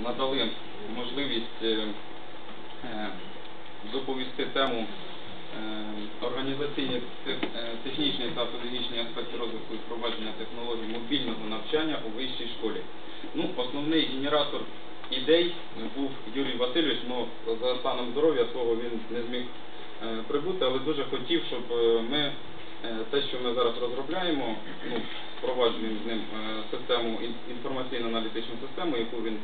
надали можливість е, е, доповісти тему е, організаційні, технічні та педагогічні аспекти розвитку і впровадження технологій мобільного навчання у вищій школі. Ну, основний генератор ідей був Юрій Васильович, але за станом здоров'я свого він не зміг прибути, але дуже хотів, щоб ми те, що ми зараз розробляємо, ну, впроваджуємо з ним систему ін- інформаційно-аналітичну систему, яку він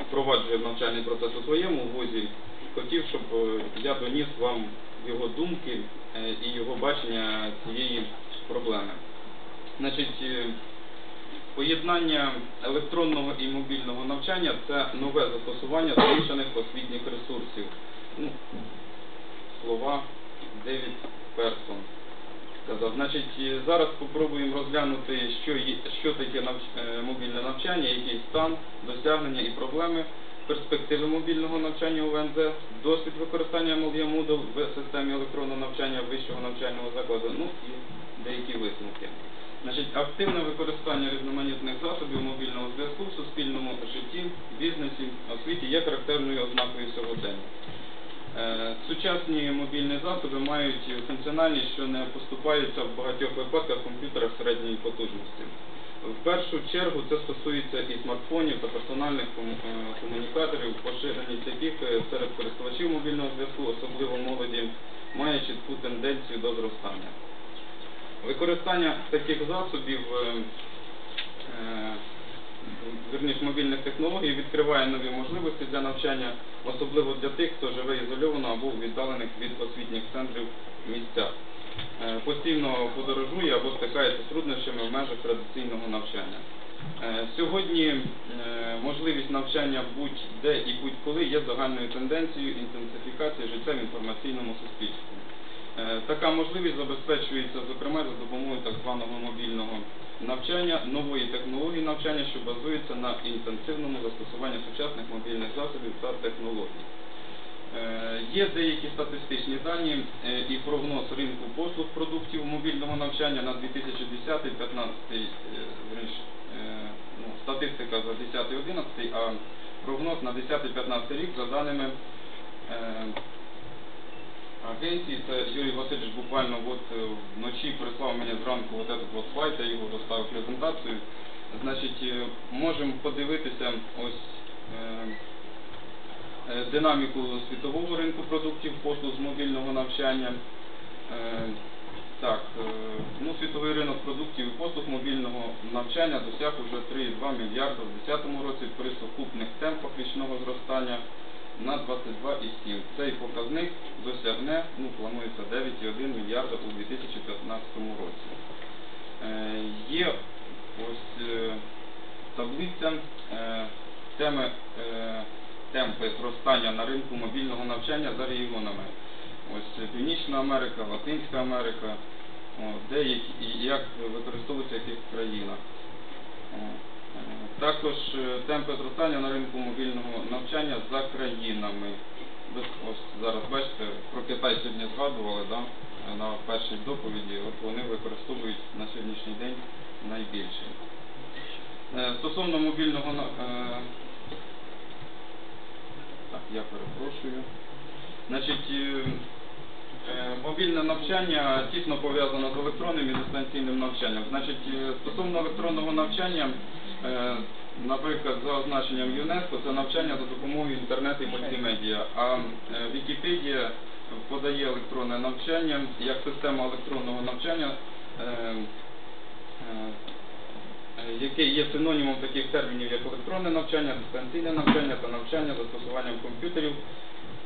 впроваджує навчальний процес у своєму вузі, хотів, щоб е, я доніс вам його думки е, і його бачення цієї проблеми. Значить, е, поєднання електронного і мобільного навчання це нове застосування змішаних освітніх ресурсів. Ну, слова Девід Персон сказав. Значить, зараз спробуємо розглянути, що, є- що таке навч- е, мобільне навчання, який стан, досягнення і проблеми, перспективи мобільного навчання у ВНЗ, досвід використання MLE Moodle в системі електронного навчання вищого навчального закладу, ну і деякі висновки. Значить, активне використання різноманітних засобів мобільного зв'язку в суспільному житті, бізнесі, освіті є характерною ознакою сьогодення. Е, Сучасні мобільні засоби мають функціональність, що не поступаються в багатьох випадках комп'ютерах середньої потужності. В першу чергу це стосується і смартфонів та персональних е, комунікаторів, поширеність яких е, серед користувачів мобільного зв'язку, особливо молоді, має чітку тенденцію до зростання. Використання таких засобів е, мобільних технологій відкриває нові можливості для навчання, особливо для тих, хто живе ізольовано або в віддалених від освітніх центрів місцях. Е, Постійно подорожує або стикається з труднощами в межах традиційного навчання. Е, Сьогодні е, можливість навчання будь-де і будь-коли є загальною тенденцією інтенсифікації життя в інформаційному суспільстві. Е, Така можливість забезпечується, зокрема, за допомогою так званого мобільного навчання, нової технології навчання, що базується на інтенсивному застосуванні сучасних мобільних засобів та технологій. Е, Є деякі статистичні дані е, і прогноз ринку послуг продуктів мобільного навчання на 2010-2015, е, вірніше, е, ну, статистика за 10-11, а прогноз на 10-15 рік за даними агенції. Це Юрій Васильович буквально от е, вночі прислав мені зранку от этот вот слайд, я його доставив презентацію. Значить, е, можемо подивитися ось е, динаміку світового ринку продуктів, послуг з мобільного навчання. Так, ну, світовий ринок продуктів і послуг мобільного навчання досяг уже 3,2 мільярда в 2010 році при сукупних темпах річного зростання на 22,7. Цей показник досягне, ну, планується 9,1 мільярда у 2015 році. Е, Є ось е, таблиця е, теми, е, темпи зростання на ринку мобільного навчання за регіонами. Ось Північна Америка, Латинська Америка, о, де і як використовується в яких країнах. Також е, темпи зростання на ринку мобільного навчання за країнами. Ось зараз бачите, про Китай сьогодні згадували да, е, на першій доповіді. От вони використовують на сьогоднішній день найбільше. Е, Стосовно мобільного так, я перепрошую. Значить, мобільне навчання тісно пов'язано з електронним і дистанційним навчанням. Значить, стосовно електронного навчання, наприклад, за означенням ЮНЕСКО, це навчання за допомогою інтернету і мультимедіа, а е, Вікіпедія подає електронне навчання як система електронного навчання. е, е, е, яке є синонімом таких термінів, як електронне навчання, дистанційне навчання та навчання застосуванням комп'ютерів,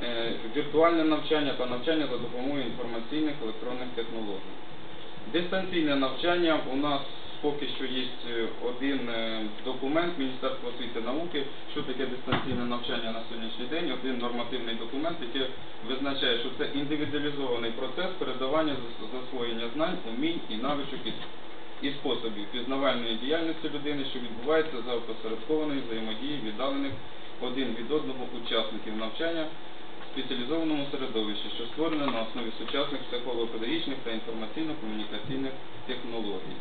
е, віртуальне навчання та навчання за допомогою інформаційних електронних технологій. Дистанційне навчання у нас поки що є е, один е, документ Міністерства освіти і науки, що таке дистанційне навчання на сьогоднішній день, один нормативний документ, який визначає, що це індивідуалізований процес передавання засвоєння знань, умінь і навичок і способів пізнавальної діяльності людини, що відбувається за опосередкованої взаємодії віддалених один від одного учасників навчання в спеціалізованому середовищі, що створене на основі сучасних психолого-педагогічних та інформаційно-комунікаційних технологій.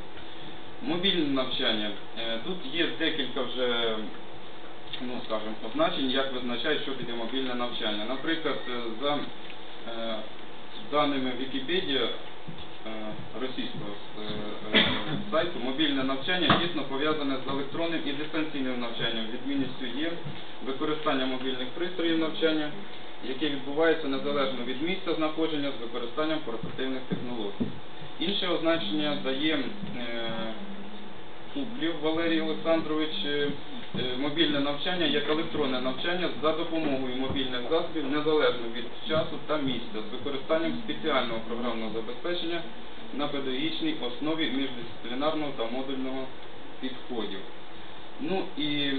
Мобільне навчання. Е, Тут є декілька вже скажемо, означень, як визначають, що таке мобільне навчання. Наприклад, е, за е, даними Вікіпедії е, російського сайту, мобільне навчання тісно пов'язане з електронним і дистанційним навчанням. Відмінністю є використання мобільних пристроїв навчання, яке відбувається незалежно від місця знаходження з використанням портативних технологій. Інше означення дає Кублів Валерій Олександрович е, е, мобільне навчання як електронне навчання за допомогою мобільних засобів незалежно від часу та місця з використанням спеціального програмного забезпечення на педагогічній основі міждисциплінарного та модульного підходів. Ну і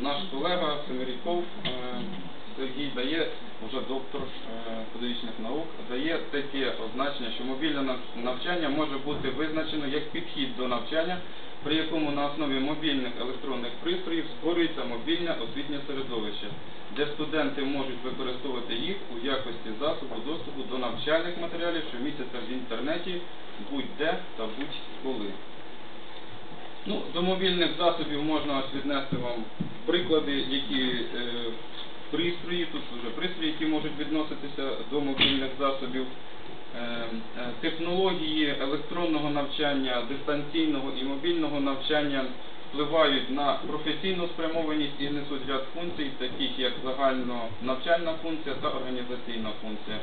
наш колега Семиріков е, Сергій дає, вже доктор е, педагогічних наук, дає таке означення, що мобільне навчання може бути визначено як підхід до навчання, при якому на основі мобільних електронних пристроїв створюється мобільне освітнє середовище, де студенти можуть використовувати їх у якості засобу доступу до навчальних матеріалів, що містяться в інтернеті будь-де та будь-коли. Ну, до мобільних засобів можна віднести вам приклади, які е, вже пристрої, які можуть відноситися до мобільних засобів, е, е, технології електронного навчання, дистанційного і мобільного навчання впливають на професійну спрямованість і несуть ряд функцій, таких як загальнонавчальна функція та організаційна функція,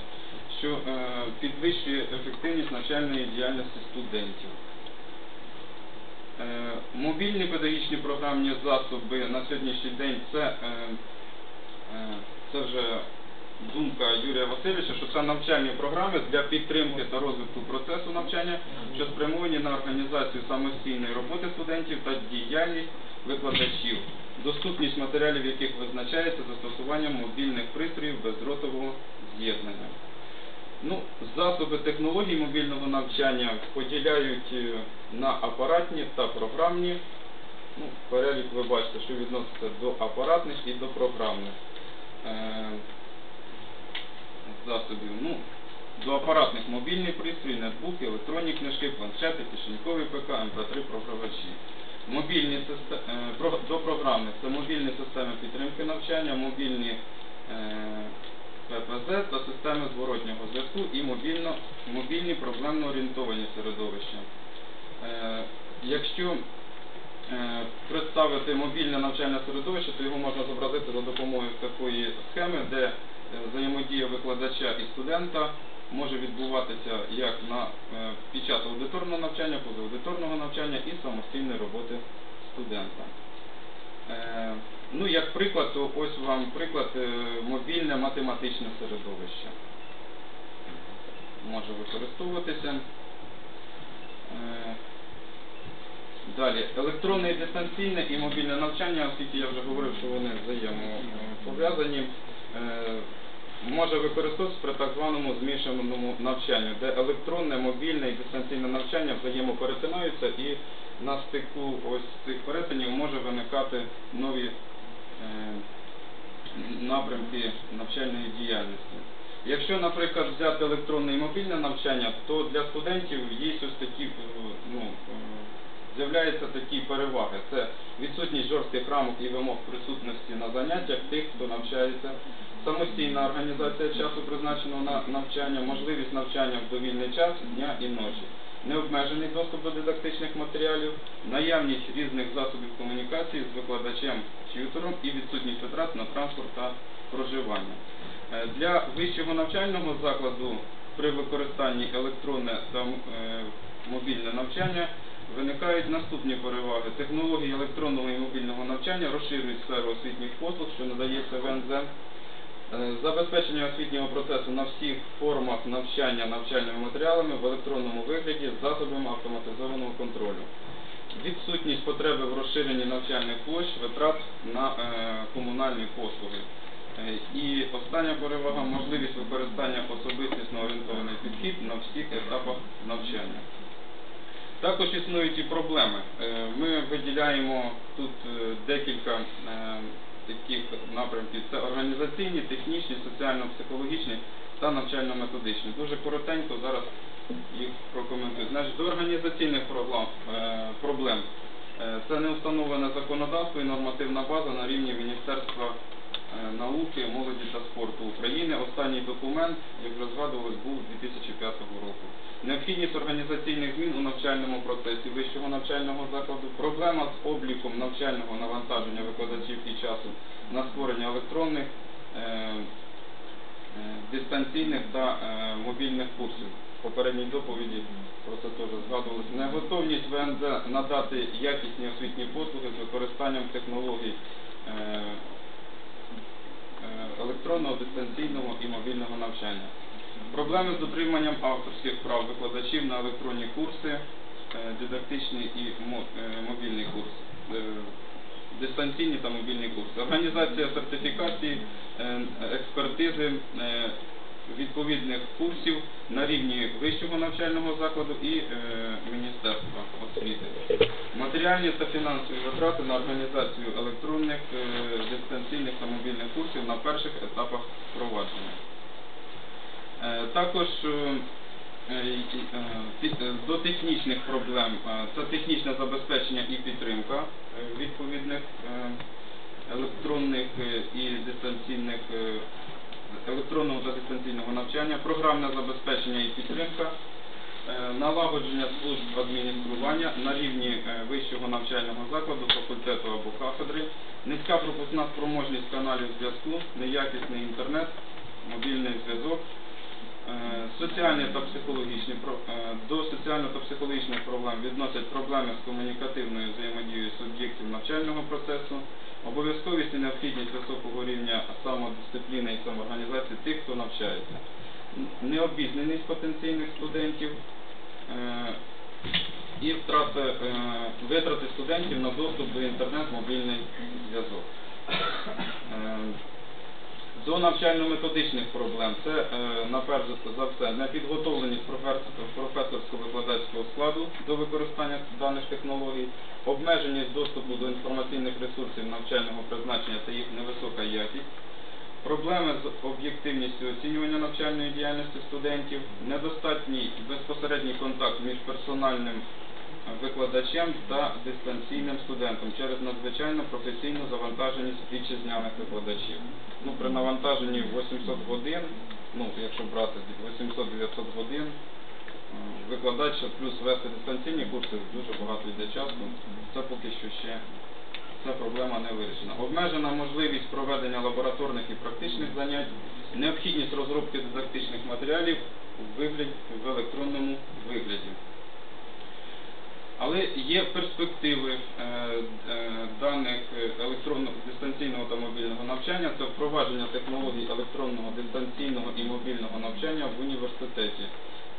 що е, підвищує ефективність навчальної діяльності студентів. Е, Мобільні педагогічні програмні засоби на сьогоднішній день це, це вже думка Юрія Васильовича, що це навчальні програми для підтримки та розвитку процесу навчання, що спрямовані на організацію самостійної роботи студентів та діяльність викладачів, доступність матеріалів, яких визначається застосуванням мобільних пристроїв бездротового з'єднання. Ну, засоби технологій мобільного навчання поділяють е, на апаратні та програмні. Ну, перелік ви бачите, що відноситься до апаратних і до програмних е, засобів. Ну, до апаратних мобільні пристрої, нетбуки, електронні книжки, планшети, кишеньковий ПК, МП3 програвачі. Мобільні систе- е, до програмних це мобільні системи підтримки навчання, мобільні е, ППЗ та системи зворотнього зв'язку і мобільно, мобільні проблемно орієнтовані середовища. Якщо представити мобільне навчальне середовище, то його можна зобразити за допомогою такої схеми, де е, взаємодія викладача і студента може відбуватися як на, е, під час аудиторного навчання, позаудиторного навчання і самостійної роботи студента. Е, Ну, як приклад, то ось вам приклад е, мобільне математичне середовище. Може використовуватися. Далі, електронне і дистанційне і мобільне навчання, оскільки я вже говорив, що вони взаємопов'язані, е, може використовуватися при так званому змішаному навчанню, де електронне, мобільне і дистанційне навчання взаємоперетинаються і на стику ось цих перетинів може виникати нові е, напрямки навчальної діяльності. Якщо, наприклад, взяти електронне і мобільне навчання, то для студентів є ось такі, е, ну, з'являються такі переваги. Це відсутність жорстких рамок і вимог присутності на заняттях тих, хто навчається, самостійна організація часу, призначеного на навчання, можливість навчання в довільний час дня і ночі, необмежений доступ до дидактичних матеріалів, наявність різних засобів комунікації з викладачем т'ютором і відсутність витрат на транспорт та проживання. Е, Для вищого навчального закладу при використанні електронне та е, мобільне навчання виникають наступні переваги. Технології електронного і мобільного навчання розширюють сферу освітніх послуг, що надається в НЗ. Е, Забезпечення освітнього процесу на всіх формах навчання навчальними матеріалами в електронному вигляді з засобами автоматизованого контролю. Відсутність потреби в розширенні навчальних площ, витрат на е, комунальні послуги. Е, І остання перевага можливість використання особистісно орієнтований підхід на всіх етапах навчання. Також існують і проблеми. Е, Ми виділяємо тут е, декілька е, таких напрямків. Це організаційні, технічні, соціально-психологічні та навчально-методичні. Дуже коротенько зараз їх прокоментую. Значить, до організаційних проблем, Це не встановлене законодавство і нормативна база на рівні Міністерства науки, молоді та спорту України. Останній документ, як вже згадувалось, був 2005 року. Необхідність організаційних змін у навчальному процесі вищого навчального закладу, проблема з обліком навчального навантаження викладачів і часу на створення електронних, е, е, дистанційних та е, мобільних курсів. В попередній доповіді про це теж згадувалося. Неготовність ВНЗ надати якісні освітні послуги з використанням технологій е, е, електронного, дистанційного і мобільного навчання. Проблеми з дотриманням авторських прав викладачів на електронні курси, дидактичні і мобільні курси, е, дистанційні та мобільні курси. Організація сертифікації, е, експертизи е, відповідних курсів на рівні вищого навчального закладу і е, Міністерства освіти. Матеріальні та фінансові витрати на організацію електронних, е, дистанційних та мобільних курсів на перших етапах впровадження. Е, Також е, е, е, до технічних проблем е, це технічне забезпечення і підтримка відповідних електронних і дистанційних електронного та дистанційного навчання, програмне забезпечення і підтримка, е, налагодження служб адміністрування на рівні е, вищого навчального закладу, факультету або кафедри, низька пропускна спроможність каналів зв'язку, неякісний інтернет, мобільний зв'язок, Соціальні та психологічні е, до соціально та психологічних проблем відносять проблеми з комунікативною взаємодією суб'єктів навчального процесу, обов'язковість і необхідність високого рівня самодисципліни і самоорганізації тих, хто навчається, необізнаність потенційних студентів е, і втрата е, витрати студентів на доступ до інтернет, мобільний зв'язок. До навчально-методичних проблем. Це е, наперш за все непідготовленість професор- професорсько-викладацького складу до використання даних технологій, обмеженість доступу до інформаційних ресурсів навчального призначення та їх невисока якість, проблеми з об'єктивністю оцінювання навчальної діяльності студентів, недостатній безпосередній контакт між персональним викладачем та дистанційним студентом через надзвичайно професійну завантаженість вітчизняних викладачів. Ну, при навантаженні 800 годин, ну, якщо брати 800-900 годин, е, викладач плюс вести дистанційні курси дуже багато йде часу. Це поки що ще ця проблема не вирішена. Обмежена можливість проведення лабораторних і практичних занять, необхідність розробки дидактичних матеріалів в, вигляді, в електронному вигляді. Але є перспективи е, е, даних електронного дистанційного та мобільного навчання це впровадження технологій електронного дистанційного і мобільного навчання в університеті.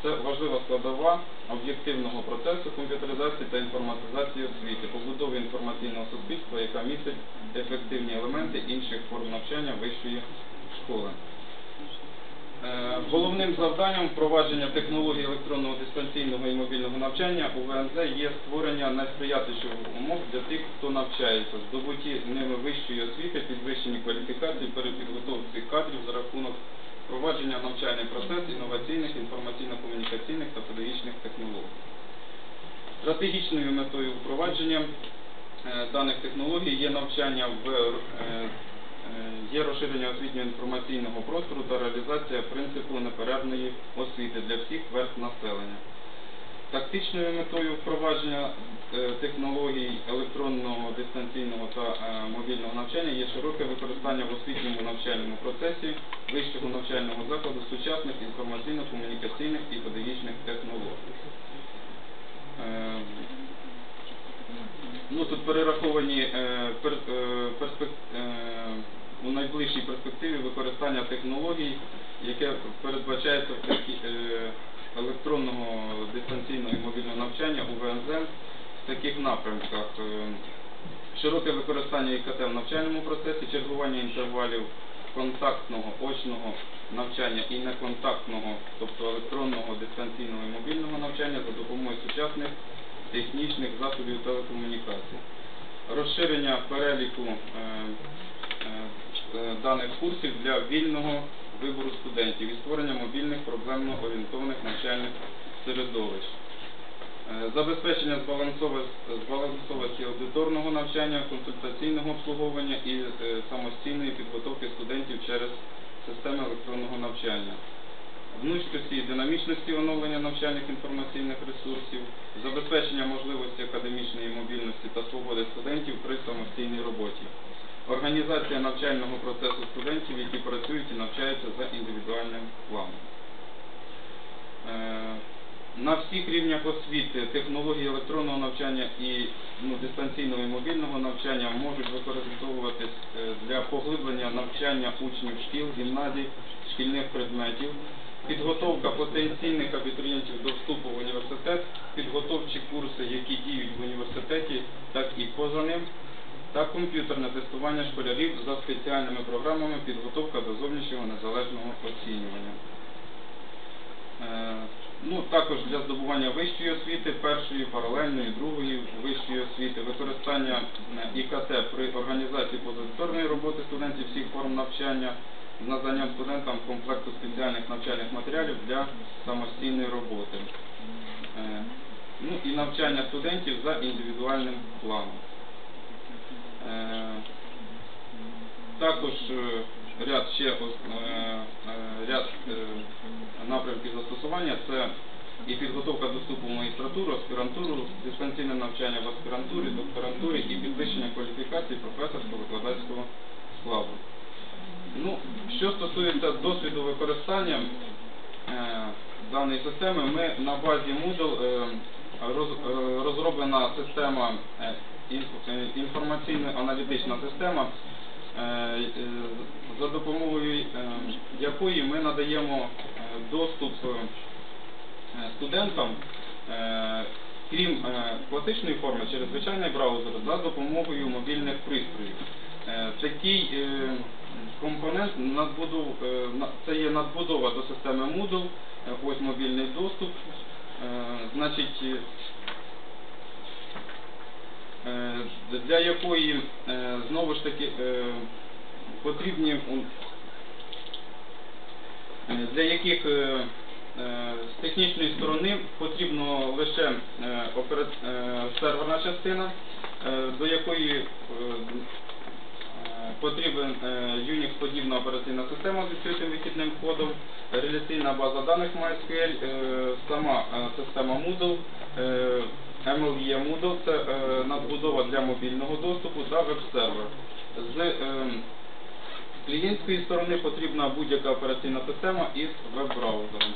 Це важлива складова об'єктивного процесу комп'ютеризації та інформатизації освіти, побудови інформаційного суспільства, яка містить ефективні елементи інших форм навчання вищої школи. Е, Головним завданням впровадження технологій електронного дистанційного і мобільного навчання у ВНЗ є створення найсприятливіших умов для тих, хто навчається, здобуті ними вищої освіти, підвищені кваліфікації, перепідготовці кадрів за рахунок впровадження в навчальний процес інноваційних, інформаційно-комунікаційних та педагогічних технологій. Стратегічною метою впровадження е, даних технологій є навчання в е, є розширення освітнього інформаційного простору та реалізація принципу неперервної освіти для всіх верств населення. Тактичною метою впровадження е, технологій електронного, дистанційного та е, мобільного навчання є широке використання в освітньому навчальному процесі вищого навчального закладу сучасних інформаційно-комунікаційних і педагогічних технологій. Ну, тут перераховані е, пер, е, перспек- е, у найближчій перспективі використання технологій, яке передбачається в такі, е, електронного дистанційного і мобільного навчання у ВНЗ в таких напрямках. Е, Широке використання ІКТ в навчальному процесі, чергування інтервалів контактного, очного навчання і неконтактного, тобто електронного, дистанційного і мобільного навчання за допомогою сучасних технічних засобів телекомунікацій. Розширення переліку е, е, е, даних курсів для вільного вибору студентів і створення мобільних проблемно орієнтованих навчальних середовищ. Забезпечення збалансованості аудиторного навчання, консультаційного обслуговування і самостійної підготовки студентів через системи електронного навчання. Гнучкості і динамічності оновлення навчальних інформаційних ресурсів, забезпечення можливості академічної мобільності та свободи студентів при самостійній роботі, організація навчального процесу студентів, які працюють і навчаються за індивідуальним планом. Е, На всіх рівнях освіти технології електронного навчання і ну, дистанційного і мобільного навчання можуть використовуватись е, для поглиблення навчання учнів шкіл, гімназій, шкільних предметів, підготовка потенційних абітурієнтів до вступу в університет, підготовчі курси, які діють в університеті, так і поза ним, та комп'ютерне тестування школярів за спеціальними програмами підготовка до зовнішнього незалежного оцінювання. Е, Ну, також для здобування вищої освіти, першої, паралельної, другої вищої освіти, використання е, ІКТ при організації позаторної роботи студентів всіх форм навчання з наданням студентам комплекту спеціальних навчальних матеріалів для самостійної роботи. Е, Ну і навчання студентів за індивідуальним планом. Е, також е, ряд ще ряд напрямків застосування це і підготовка до вступу в магістратуру, аспірантуру, дистанційне навчання в аспірантурі, докторантурі і підвищення кваліфікації професорсько-викладацького складу. Ну, що стосується досвіду використання е, даної системи, ми на базі Moodle е, роз- е, розроблена система е, е, інформаційно-аналітична система, е, е, за допомогою е, якої ми надаємо е, доступ е, студентам, е, крім класичної форми, через звичайний браузер за допомогою мобільних пристроїв. Е, Такий е, компонент е, це є надбудова до системи Moodle, ось мобільний доступ. Значить, для якої знову ж таки потрібні для яких з технічної сторони потрібно лише серверна частина, до якої Потрібен е, Unix-подібна операційна система з відкритим вихідним кодом, реляційна база даних MySQL, е, сама е, система Moodle, MLE Moodle – це надбудова для мобільного доступу та веб-сервер. З клієнтської сторони потрібна будь-яка операційна система із веб-браузером.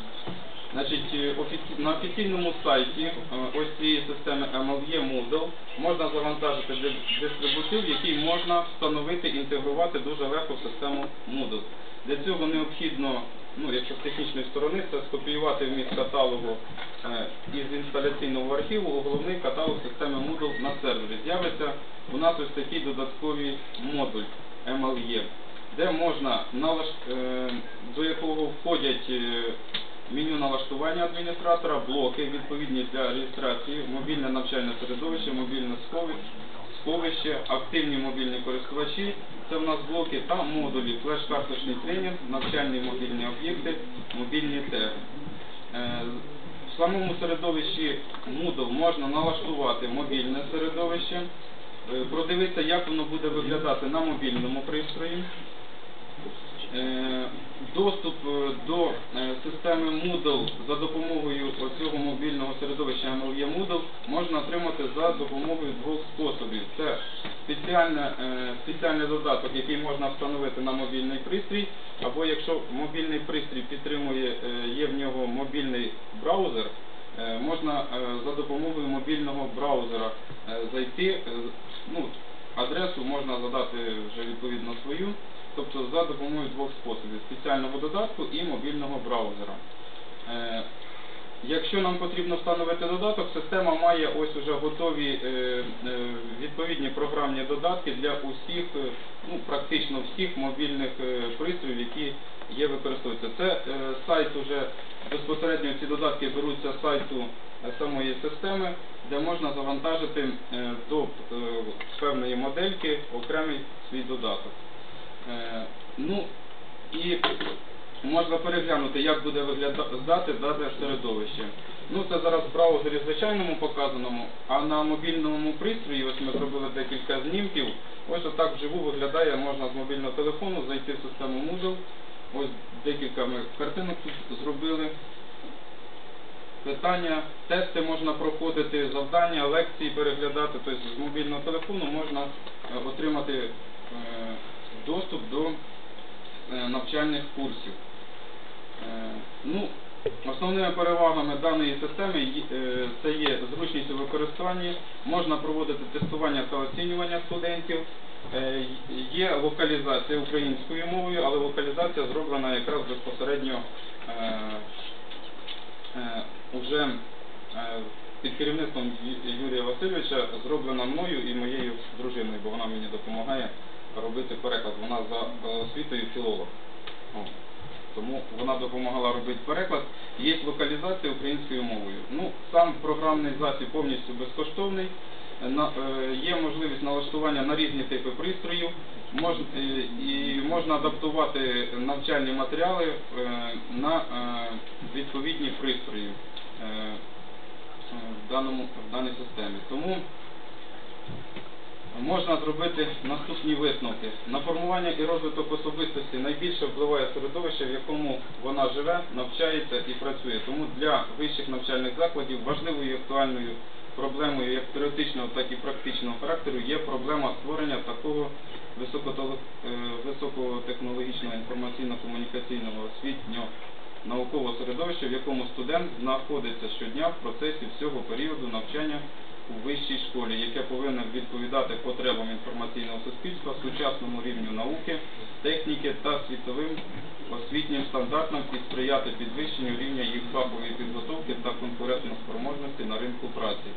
Значить, е, на офіційному сайті е, ось цієї системи MLE Moodle можна завантажити ди- дистрибутив, який можна встановити інтегрувати дуже легко в систему Moodle. Для цього необхідно, ну, якщо з технічної сторони, це скопіювати вміст каталогу е, із інсталяційного архіву у головний каталог системи Moodle на сервері. З'явиться у нас ось такий додатковий модуль MLE, де можна до якого входять меню налаштування адміністратора, блоки відповідні для реєстрації, мобільне навчальне середовище, мобільне сховище, активні мобільні користувачі, це в нас блоки та модулі, флеш-карточний тренінг, навчальні мобільні об'єкти, мобільні теги. Е, В самому середовищі Moodle можна налаштувати мобільне середовище, е, продивитися, як воно буде виглядати на мобільному пристрої. Е, Доступ е, до е, системи Moodle за допомогою цього мобільного середовища MLE Moodle можна отримати за допомогою двох способів. Це спеціальний додаток, який можна встановити на мобільний пристрій, або якщо мобільний пристрій підтримує, є в нього мобільний браузер, можна за допомогою мобільного браузера зайти, ну, адресу можна задати вже відповідно свою, тобто за допомогою двох способів спеціального додатку і мобільного браузера. Е, Якщо нам потрібно встановити додаток, система має ось уже готові е, е, відповідні програмні додатки для усіх, ну практично всіх мобільних пристроїв, які є використовуються. Це сайт уже безпосередньо ці додатки беруться з сайту самої системи, де можна завантажити до певної модельки окремий свій додаток. Е, Ну і можна переглянути, як буде виглядати дане середовище. Ну, це зараз в браузері звичайному показаному, а на мобільному пристрої, ось ми зробили декілька знімків, ось отак вживу виглядає, можна з мобільного телефону зайти в систему Moodle. Ось декілька ми картинок тут зробили. Питання, тести можна проходити, завдання, лекції переглядати. Тобто з мобільного телефону можна е, отримати е, доступ до е, навчальних курсів. Е, Ну, основними перевагами даної системи е, це є зручність у використанні, можна проводити тестування та оцінювання студентів, є локалізація українською мовою, але локалізація зроблена якраз безпосередньо е, е, уже е, під керівництвом Юрія Васильовича зроблена мною і моєю дружиною, бо вона мені допомагає робити переклад. Вона за е, освітою філолог. Тому вона допомагала робити переклад. Є локалізація українською мовою. Ну, сам програмний засіб повністю безкоштовний. На, е, є можливість налаштування на різні типи пристроїв, мож, е, і можна адаптувати навчальні матеріали е, на е, відповідні пристрої е, в, даному, в даній системі. Тому можна зробити наступні висновки. На формування і розвиток особистості найбільше впливає середовище, в якому вона живе, навчається і працює. Тому для вищих навчальних закладів важливою і актуальною проблемою як теоретичного, так і практичного характеру є проблема створення такого е, високотехнологічного інформаційно-комунікаційного освітнього наукового середовища, в якому студент знаходиться щодня в процесі всього періоду навчання у вищій школі, яке повинно відповідати потребам інформаційного суспільства, сучасному рівню науки, техніки та світовим освітнім стандартам і сприяти підвищенню рівня їх фахової підготовки та конкурентоспроможності на ринку праці.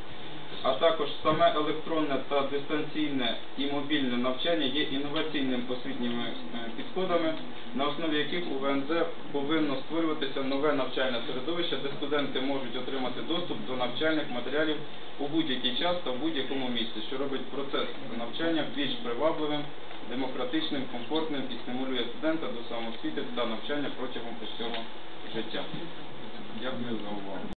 А також саме електронне та дистанційне і мобільне навчання є інноваційними освітніми е, підходами, на основі яких у ВНЗ повинно створюватися нове навчальне середовище, де студенти можуть отримати доступ до навчальних матеріалів у будь-який час та в будь-якому місці, що робить процес навчання більш привабливим, демократичним, комфортним і стимулює студента до самоосвіти та навчання протягом усього життя. Дякую за увагу.